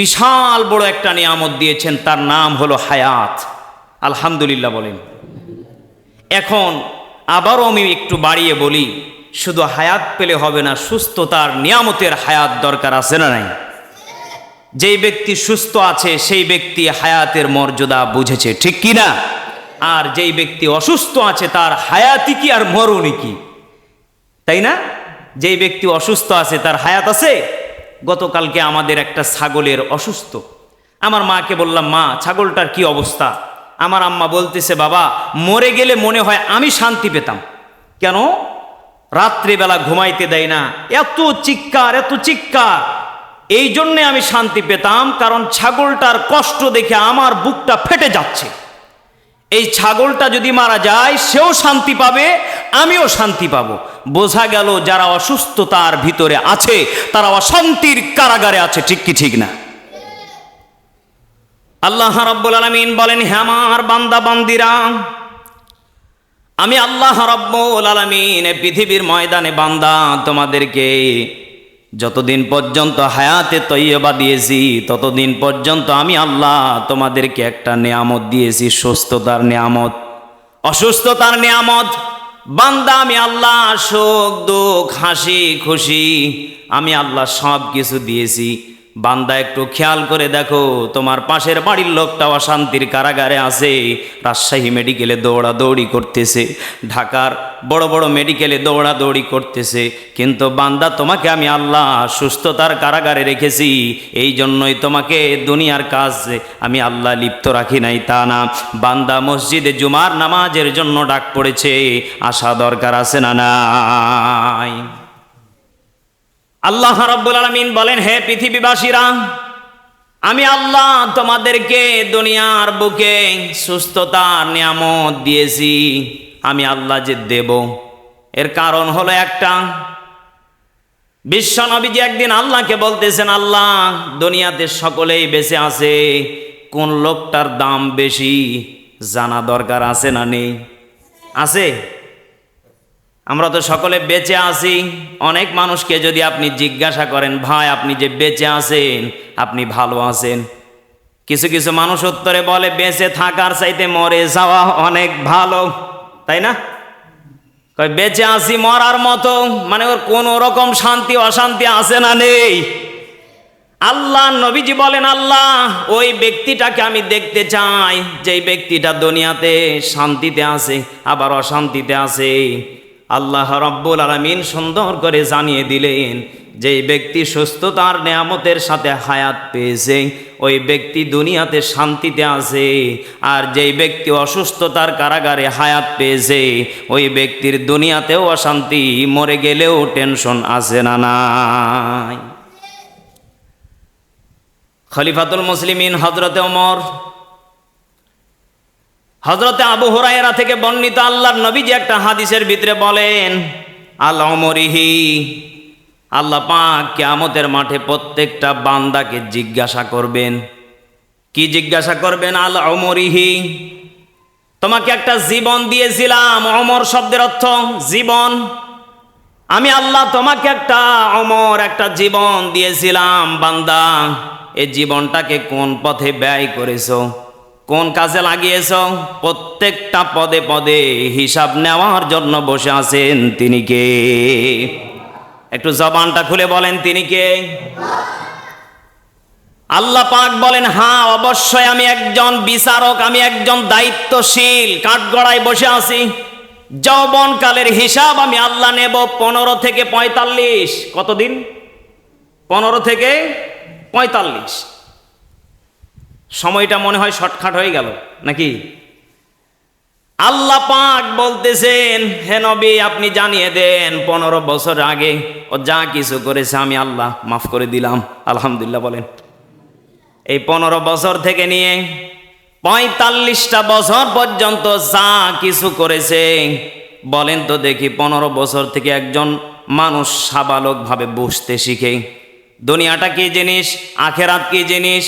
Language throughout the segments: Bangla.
বিশাল বড় একটা নিয়ামত দিয়েছেন, তার নাম হলো হায়াত। আলহামদুলিল্লাহ বলেন। এখন আবারও আমি একটু বাড়িয়ে বলি, শুধু হায়াত পেলে হবে না, সুস্থতার নিয়ামতের হায়াত দরকার আছে না নাই? যেই ব্যক্তি সুস্থ আছে, সেই ব্যক্তি হায়াতের মর্যাদা বুঝেছে, ঠিক কি না? আর যেই ব্যক্তি অসুস্থ আছে, তার হায়াতি কি আর মরণই কি? তাই না? যেই ব্যক্তি অসুস্থ আছে, তার হায়াত আছে? গতকালকে আমাদের একটা ছাগলের অসুস্থ। আমার মাকে বললাম, মা, ছাগলটার কি অবস্থা? আমার আম্মা বলতেছে, বাবা, মরে গেলে মনে হয় আমি শান্তি পেতাম। কেন? রাত্রিবেলা ঘুমাইতে দেয় না। এত চিৎকার এত চিৎকার! এই জন্যে আমি শান্তি পেতাম, কারণ ছাগলটার কষ্ট দেখে আমার বুকটা ফেটে যাচ্ছে। এই ছাগলটা যদি মারা যায়, সেও শান্তি পাবে আমিও শান্তি পাবো। বোঝা গেল যারা অসুস্থতার ভিতরে আছে, তারা অশান্তির কারাগারে আছে, ঠিক কি ঠিক না? আল্লাহ রাব্বুল আলামিন বলেন হে আমার বান্দা, বান্দিরা, আমি আল্লাহ রাব্বুল আলামিন পৃথিবীর ময়দানে বান্দা, তোমাদেরকে যতদিন পর্যন্ত হায়াতে তৈয়বা দিয়েছি, ততদিন পর্যন্ত আমি আল্লাহ তোমাদেরকে একটা নিয়ামত দিয়েছি, সুস্থতার নিয়ামত। অসুস্থতার নিয়ামত বান্দা আমি আল্লাহ শোক দুঃখ হাসি খুশি আমি আল্লাহ সব কিছু দিয়েছি। বান্দা একটু খেয়াল করে দেখো, তোমার পাশের বাড়ির লোকটাও অশান্তির কারাগারে আছে, রাজশাহী মেডিকেলে দৌড়াদৌড়ি করতেছে, ঢাকার বড় বড় মেডিকেলে দৌড়াদৌড়ি করতেছে, কিন্তু বান্দা তোমাকে আমি আল্লাহ সুস্থতার কারাগারে রেখেছি, এই জন্যই তোমাকে দুনিয়ার কাজ আমি আল্লাহ লিপ্ত রাখি নাই, তা না। বান্দা মসজিদে জুমার নামাজের জন্য ডাক পড়েছে আসা দরকার আছে না নাই? আল্লাহ রাব্বুল আলামিন বলেন, হে পৃথিবীবাসীরা, আমি আল্লাহ তোমাদেরকে দুনিয়ার বুকে সুস্থতার নিয়ামত দিয়েছি। আমি আল্লাহ যে দেব। এর কারণ হলো একটা, বিশ্ব নবীজি একদিন আল্লাহকে বলতেছেন, আল্লাহ, দুনিয়াতে সকলেই বেঁচে আছে। কোন লোকটার দাম বেশি? জানা দরকার আছে না নেই? আছে? আমরা তো সকলে বেঁচে আছি। অনেক মানুষকে যদি আপনি জিজ্ঞাসা করেন, ভাই, আপনি যে বেঁচে আছেন, আপনি ভালো আছেন? কিছু কিছু মানুষ উত্তরে বলে, বেঁচে থাকার চাইতে মরে যাওয়া অনেক ভালো। তাই না? বেঁচে আছি মরার মতো মানে ওর কোনো রকম শান্তি, অশান্তি আছে না নেই। আল্লাহ, নবীজি বলেন, আল্লাহ, ওই ব্যক্তিটাকে আমি দেখতে চাই, যেই ব্যক্তিটা দুনিয়াতে শান্তিতে আছে, আবার অশান্তিতে আছে। আল্লাহ রব্বুল আলমিন সুন্দর করে জানিয়ে দিলেন, যেই ব্যক্তি সুস্থতার নেয়ামতের সাথে হায়াত পেয়েছে, ওই ব্যক্তি দুনিয়াতে শান্তিতে আছে, আর যেই ব্যক্তি অসুস্থতার কারাগারে হায়াত পেয়েছে, ওই ব্যক্তির দুনিয়াতেও অশান্তি, মরে গেলেও টেনশন আছে না নাই। খলিফাতুল মুসলিমিন হজরতে ওমর হজরতে আবু হুরায়রা থেকে বর্ণিত আল্লাহর নবীজি একটা হাদিসের ভিতরে বলেন, আল অমরিহি, আল্লাহ পাক কেয়ামতের মাঠে প্রত্যেকটা বান্দাকে জিজ্ঞাসা করবেন। কি জিজ্ঞাসা করবেন? আল অমরিহি, তোমাকে একটা জীবন দিয়েছিলাম। অমর শব্দের অর্থ, জীবন। আমি আল্লাহ তোমাকে একটা অমর, একটা জীবন দিয়েছিলাম, বান্দা। এই জীবনটাকে কোন পথে ব্যয় করেছ? কোন কাজে লাগিয়েছ? প্রত্যেকটা পদে পদে হিসাব নেওয়ার জন্য বসে আছেন তিনি কে? একটু জবানটা খুলে বলেন তিনি কে? আল্লাহ পাক বলেন হ্যাঁ অবশ্যই আমি একজন বিচারক, আমি একজন দায়িত্বশীল, কাঠগড়ায় বসে আছি। যৌবনকালের হিসাব আমি আল্লাহ নেব পনেরো থেকে পঁয়তাল্লিশ। কতদিন? পনেরো থেকে পঁয়তাল্লিশ। সময়টা মনে হয় শর্টকাট হয়ে গেল, নাকি? আল্লাহ পাক বলতেছেন, হে নবী, আপনি জানিয়ে দেন, পনেরো বছর আগে ও যা কিছু করেছে আমি আল্লাহ মাফ করে দিলাম। আলহামদুলিল্লাহ বলেন। এই পনেরো বছর থেকে নিয়ে পঁয়তাল্লিশটা বছর পর্যন্ত যা কিছু করেছে, বলেন তো দেখি পনেরো বছর থেকে একজন মানুষ সাবালকভাবে বুঝতে শিখে। দুনিয়াটা কি জিনিস? আখেরাত কি জিনিস?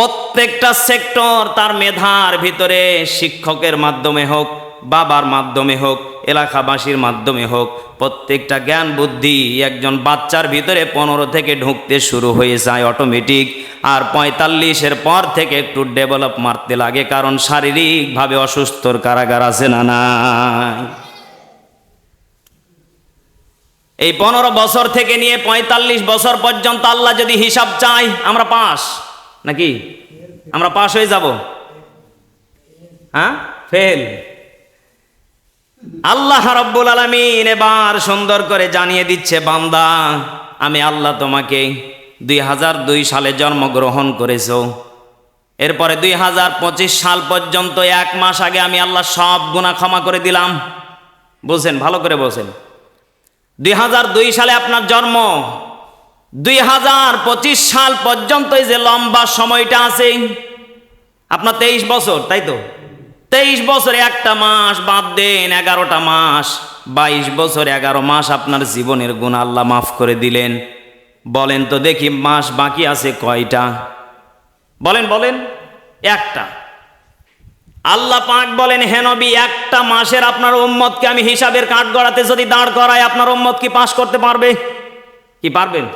প্রত্যেকটা সেক্টর তার মেধার ভিতরে শিক্ষকের মাধ্যমে হোক, বাবার মাধ্যমে হোক, এলাকাবাসীর মাধ্যমে হোক, প্রত্যেকটা জ্ঞান বুদ্ধি একজন বাচ্চার ভিতরে পনেরো থেকে ঢুকতে শুরু হয়ে যায় অটোমেটিক আর পঁয়তাল্লিশের পর থেকে একটু ডেভেলপ মারতে লাগে, কারণ শারীরিকভাবে অসুস্থর কারাগার আছে না নাই? এই পনেরো বছর থেকে নিয়ে পঁয়তাল্লিশ বছর পর্যন্ত আল্লাহ যদি হিসাব চাই আমরা পাস। নাকি? আমরা পাস হয়ে যাব। হ্যাঁ? ফেল। আল্লাহ রব্বুল আলমিন এবার সুন্দর করে জানিয়ে দিচ্ছে, বান্দা, আমি আল্লাহ তোমাকে দুই হাজার দুই সালে জন্মগ্রহণ করেছ। এরপরে দুই হাজার পঁচিশ সাল পর্যন্ত এক মাস আগে আমি আল্লাহ সব গুণা ক্ষমা করে দিলাম। বলছেন, ভালো করে বলছেন। দুই হাজার দুই সালে আপনার জন্ম। দুই হাজার পঁচিশ সাল পর্যন্ত যে লম্বা সময়টা আছে, আপনার তেইশ বছর, তাই তো? তেইশ বছরে একটা মাস, বাদ দেন এগারোটা মাস, বাইশ বছর, এগারো মাস আপনার জীবনের গুণ আল্লাহ মাফ করে দিলেন। বলেন তো দেখি মাস বাকি আছে কয়টা? বলেন বলেন, একটা। আল্লাহ পাক বলেন, হে নবী, একটা মাসের আপনার উম্মতকে আমি হিসাবের কাঠ গড়াতে যদি দাঁড় করাই, আপনার উম্মত কি পাশ করতে পারবে? কি পারবেন?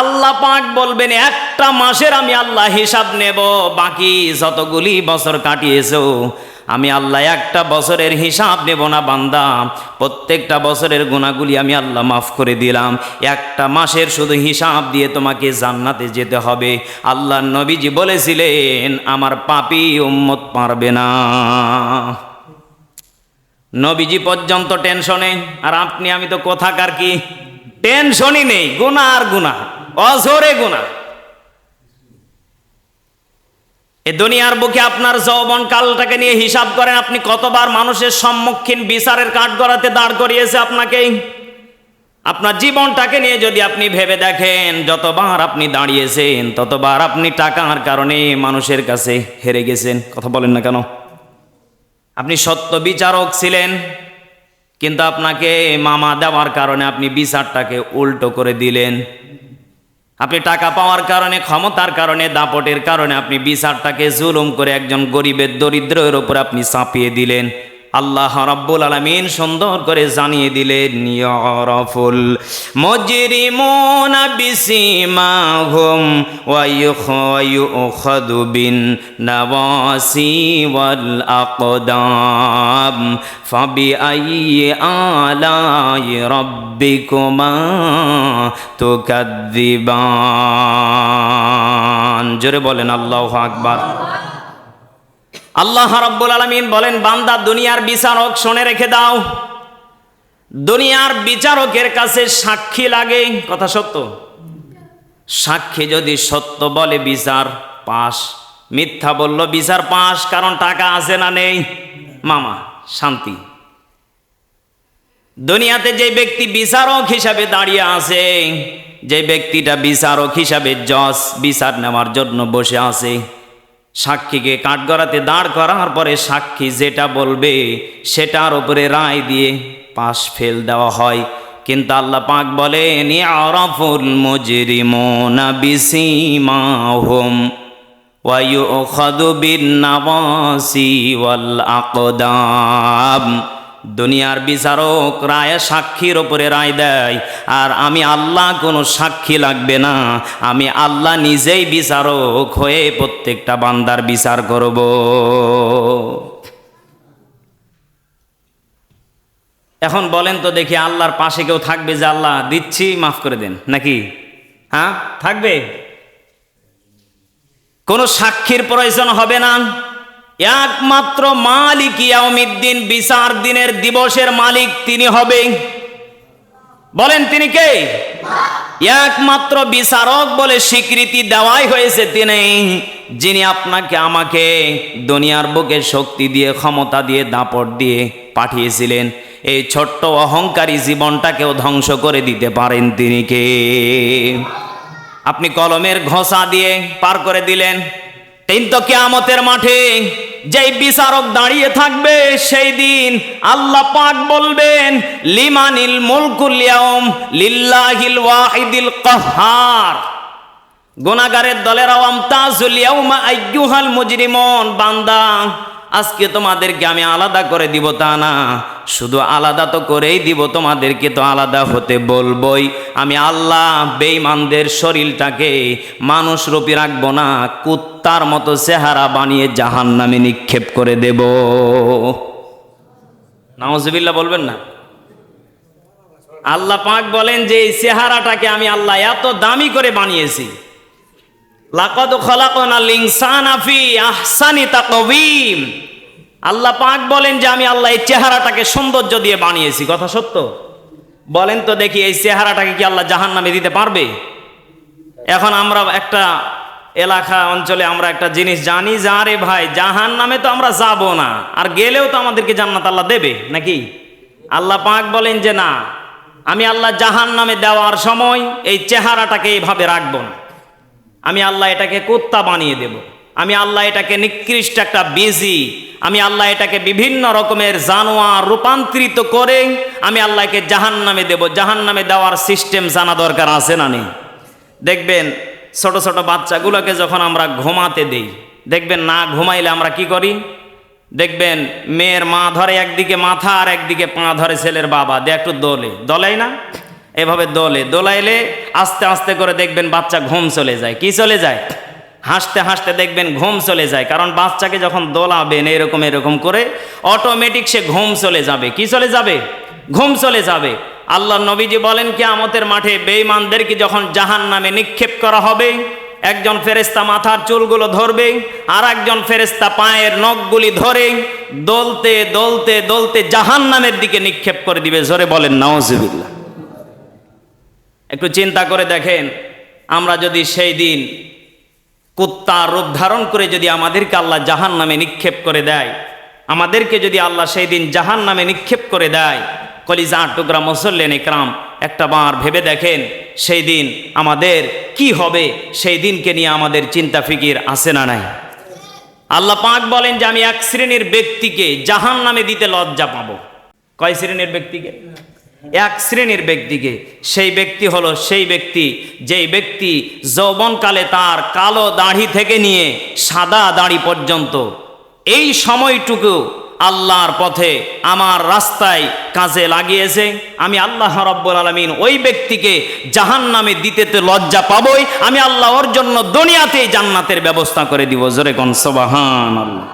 আল্লাহ পাক বলবেন, একটা মাসের আমি আল্লাহ হিসাব নেব, বাকি যতগুলি বছর কাটিয়েছো, আমি আল্লাহ একটা বছরের হিসাব নেব না বান্দা। প্রত্যেকটা বছরের গুণাগুলি আমি আল্লাহ মাফ করে দিলাম। একটা মাসের শুধু হিসাব দিয়ে তোমাকে জান্নাতে যেতে হবে। আল্লাহ নবীজি বলেছিলেন, আমার পাপি উম্মত পারবে না। নবীজি পর্যন্ত টেনশনে, আর আপনি, আমি তো কোথাকার কি? টেনশনই নেই গুণা আর গুণা অঝরে গুণা এ দুনিয়ার বুকে আপনার যৌবন কালটাকে নিয়ে হিসাব করেন, আপনি কতবার মানুষের সম্মুখীন বিচারের কাঠ গড়াতে দাঁড় করিয়েছে আপনাকে আপনার জীবনটাকে নিয়ে যদি আপনি ভেবে দেখেন, যতবার আপনি দাঁড়িয়েছেন, ততবার আপনি টাকার কারণে মানুষের কাছে হেরে গেছেন। কথা বলেন না কেন? আপনি সত্য বিচারক ছিলেন, কিন্তু আপনাকে মামা দেওয়ার কারণে আপনি বিচারটাকে উল্টো করে দিলেন। আপনি টাকা পাওয়ার কারণে, ক্ষমতার কারণে, দাপটের কারণে আপনি বিচারটাকে জুলুম করে একজন গরিবের দরিদ্রের ওপর আপনি চাপিয়ে দিলেন। আল্লাহ রাব্বুল আলামিন সুন্দর করে জানিয়ে দিলেন ইয়ারাফুল মুজরিমুনা বিসিমাহুম ওয়া ইউখাযু বিন নাওয়াসি ওয়াল আকদাম। ফাবি আইয়ি আলাই রাব্বিকুমা তুকাদ্দিবান। জোরে বলেন আল্লাহু আকবার। আল্লাহ রাব্বুল আলামিন বলেন, বান্দা দুনিয়ার বিচারক শুনে রেখে দাও। দুনিয়ার বিচারকের কাছে সাক্ষী লাগে, কথা সত্য? সাক্ষী যদি সত্য বলে বিচার পাস, মিথ্যা বলল বিচার পাস, কারণ টাকা আছে না নেই। মামা, শান্তি। দুনিয়াতে যে ব্যক্তি বিচারক হিসাবে দাঁড়িয়ে আছে, যে ব্যক্তিটা বিচারক হিসাবে জজ, বিচার নেওয়ার জন্য বসে আছে সাক্ষীকে কাঠগড়াতে দাঁড় করার পরে সাক্ষী যেটা বলবে সেটার উপরে রায় দিয়ে পাশ ফেল দেওয়া হয়। কিন্তু আল্লাহ পাক বলেন আরাফুল মুজরিমুনা বিসিমাহুম ওয়ায়ুখাদু বিন নাওয়াসি ওয়াল আকদাম। দুনিয়ার বিচারক রায় সাক্ষীর ওপরে রায় দেয়, আর আমি আল্লাহ কোনো সাক্ষী লাগবে না। আমি আল্লাহ নিজেই বিচারক হয়ে প্রত্যেকটা বান্দার বিচার করব। এখন বলেন তো দেখি আল্লাহর পাশে কেউ থাকবে যে আল্লাহ দিচ্ছি, মাফ করে দেন, নাকি? হ্যাঁ থাকবে? কোনো সাক্ষীর প্রয়োজন হবে না। একমাত্র মালিক ইয়াউমিদ্দিন বিচার দিনের দিবসের মালিক তিনি হবে বলেন তিনি কে? একমাত্র বিচারক বলে স্বীকৃতি দেওয়াই হয়েছে তিনি, যিনি আপনাকে আমাকে দুনিয়ার বুকে শক্তি দিয়ে, ক্ষমতা দিয়ে, দাপট দিয়ে পাঠিয়েছিলেন। এই ছোট্ট অহংকারী জীবনটাকেও ধ্বংস করে দিতে পারেন তিনি কে? আপনি কলমের ঘষা দিয়ে পার করে দিলেন। কিন্তু কেয়ামতের মাঠে যেই বিচারক দাঁড়িয়ে থাকবে, সেই দিন আল্লাহ পাক বলবেন, লিমানিল মুলকুল ইয়াউম লিল্লাহিল ওয়াহিদিল কাহ্হার গুনাহগারের দলের আওয়াম, তাজুল ইয়াউমা আইয়ুহাল মুজরিমুন। বান্দা, আজকে তোমাদেরকে আমি আলাদা করে দিব তা না। শুধু আলাদা তো করেই দিব, তোমাদেরকে তো আলাদা হতে বলবই। আমি আল্লাহ বেঈমানদের শরীরটাকে মানুষ রূপী রাখব না, কুত্তার মতো চেহারা বানিয়ে জাহান নামে নিক্ষেপ করে দেব। নাওজবিল্লা বলবেন না? আল্লাহ পাক বলেন যে এই চেহারাটাকে আমি আল্লাহ এত দামি করে বানিয়েছি। লাকাদ খলাকনাল ইনসানা ফি আহসানি তাকওয়িম। আল্লাহ পাক বলেন যে আমি আল্লাহ এই চেহারাটাকে সৌন্দর্য দিয়ে বানিয়েছি। কথা সত্য? বলেন তো দেখি এই চেহারাটাকে কি আল্লাহ জাহান্নামে দিতে পারবে? এখন আমরা একটা এলাকা অঞ্চলে আমরা একটা জিনিস জানি যা রে ভাই জাহান নামে তো আমরা যাব না। আর গেলেও তো আমাদেরকে জান্নাত আল্লাহ দেবে, নাকি? আল্লাহ পাক বলেন যে, না, আমি আল্লাহ জাহান নামে দেওয়ার সময় এই চেহারাটাকে এইভাবে রাখব না। আমি আল্লাহ এটাকে কুত্তা বানিয়ে দেব। আমি আল্লাহ এটাকে নিকৃষ্ট একটা বিজি আমি আল্লাহ এটাকে বিভিন্ন রকমের জানোয়ার রূপান্তরিত করে, আমি আল্লাহকে জাহান নামে দেব। জাহান নামে দেওয়ার সিস্টেম জানা দরকার আছে না নেই? দেখবেন ছোট ছোট বাচ্চাগুলোকে যখন আমরা ঘুমাতে দেই, দেখবেন না ঘুমাইলে আমরা কি করি? দেখবেন মেয়ের মা ধরে একদিকে মাথা আর একদিকে পা ধরে ছেলের বাবা, দে একটু দোলে। দোলাই না? এভাবে দোলে। দোলাইলে আস্তে আস্তে করে দেখবেন বাচ্চা ঘুম চলে যায়। কি চলে যায়? হাসতে হাসতে দেখবেন ঘুম চলে যায়। কারণ বাচ্চাকে যখন দোলাবেন এরকম এরকম করে অটোমেটিক সে ঘুম চলে যাবে। কি চলে যাবে? ঘুম চলে যাবে। আল্লাহ নবীজি বলেন কি আমতের মাঠে বেঈমানদেরকে যখন জাহান নামে নিক্ষেপ করা হবে, একজন ফেরেস্তা মাথার চুলগুলো ধরবে আর একজন ফেরেস্তা পায়ের নখগুলি ধরে দলতে দলতে দলতে জাহান নামের দিকে নিক্ষেপ করে দিবে। জোরে বলেন নওয়াজবিল্লা একটু চিন্তা করে দেখেন, আমরা যদি সেই দিন কুত্তার রূপ ধারণ করে যদি আমাদেরকে আল্লাহ জাহান নামে নিক্ষেপ করে দেয়, আমাদেরকে যদি আল্লাহ সেই দিন জাহান নামে নিক্ষেপ করে দেয়, কলিজা টুকরা মুসল্লেন ইকরাম, একটা বার ভেবে দেখেন, সেই দিন আমাদের কি হবে, সেই দিনকে নিয়ে আমাদের চিন্তা ফিকির আসে না নাই। আল্লাহ পাক বলেন যে আমি এক শ্রেণির ব্যক্তিকে জাহান নামে দিতে লজ্জা পাবো। কয় শ্রেণির ব্যক্তিকে? এক শ্রেণির ব্যক্তিকে, সেই ব্যক্তি হলো সেই ব্যক্তি যেই ব্যক্তি যৌবনকালে তার কালো দাড়ি থেকে নিয়ে সাদা দাড়ি পর্যন্ত। এই সময়টুকু আল্লাহর পথে আমার রাস্তায় কাজে লাগিয়েছে। আমি আল্লাহ রব্বুল আলমিন ওই ব্যক্তিকে জাহান নামে দিতে তো লজ্জা পাবই। আমি আল্লাহ ওর জন্য দুনিয়াতেই জান্নাতের ব্যবস্থা করে দিব। জোরে কন সবাহান আল্লাহ